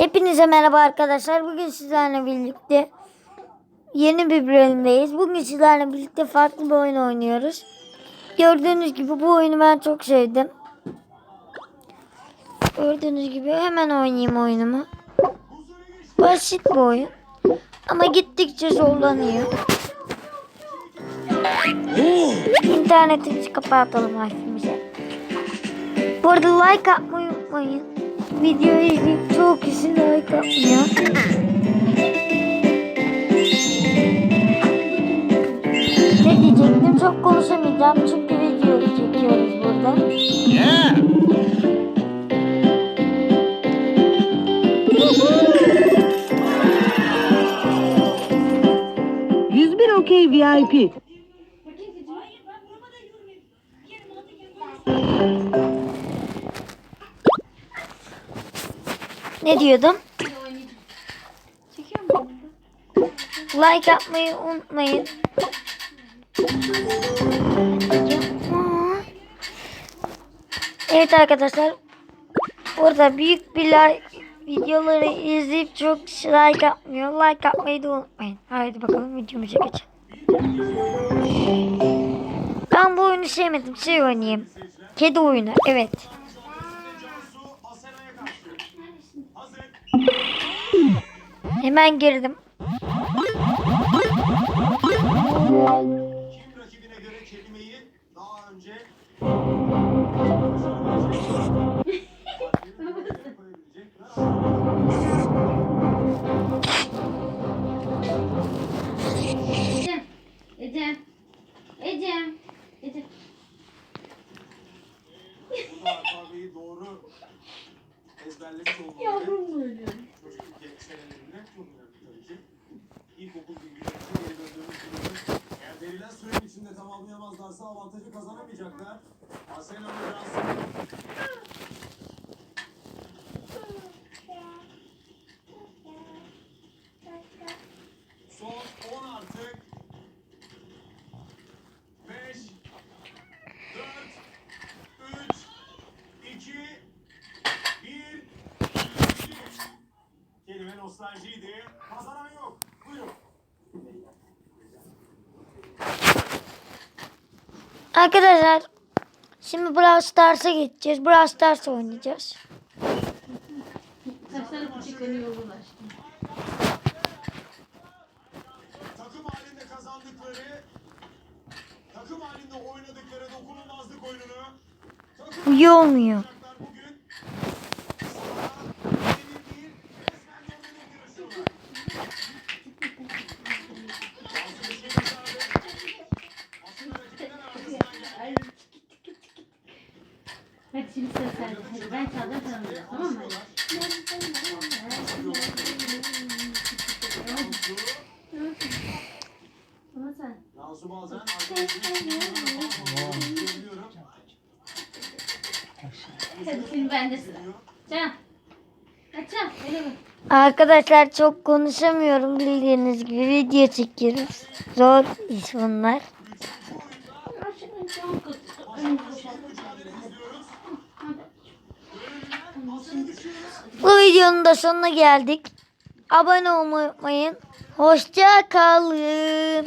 Hepinize merhaba arkadaşlar. Bugün sizlerle birlikte yeni bir bölümdeyiz. Bugün sizlerle birlikte farklı bir oyun oynuyoruz. Gördüğünüz gibi bu oyunu ben çok sevdim. Gördüğünüz gibi hemen oynayayım oyunumu. Basit bir oyun. Ama gittikçe zorlanıyor. İnternetimizi kapatalım harfimize. Bu arada like atmayı unutmayın. Videoyu izleyip çoğu kişi like atmıyor. ne diyecektim? Çok konuşamayacağım çünkü video çekiyoruz burada. Yeah. 101 OK VIP. Ne diyordum? Like atmayı unutmayın. Evet arkadaşlar. Burada büyük bir like videoları izleyip çok like atmıyor. Like atmayı da unutmayın. Haydi bakalım videomuza geçelim. Ben bu oyunu sevmedim. Şey oynayayım. Kedi oyunu. Evet. Hemen girdim. Ecem. Ecem. Ecem. Ecem. doğru ezberlemiş olmaları Yavrum böyle. çocukluk senelerinde önemli tabii ki. İlkokul bilgilerimize geri döndüğümüz sürece eğer verilen sürenin içinde tamamlayamazlarsa avantajı kazanamayacaklar. Asena nostaljiydi. Kazanan yok. Buyurun. Arkadaşlar şimdi Brawl Stars'a geçeceğiz. Brawl Stars oynayacağız. Saçları küçükleniyor bunlar. Takım halinde kazandıkları, takım halinde oynadıkları dokunulmazlık oyununu takım İyi olmuyor. Hadi şimdi sıra sende. Hadi ben çalacağım sen tamam mı? Ama sen. Cansu bazen arkadaşını görüyorum. Hadi şimdi bende sıra. Can. Hadi Can. Öyle mi? Arkadaşlar çok konuşamıyorum bildiğiniz gibi video çekiyoruz. Zor iş bunlar. Bu videonun da sonuna geldik. Abone olmayı unutmayın. Hoşça kalın.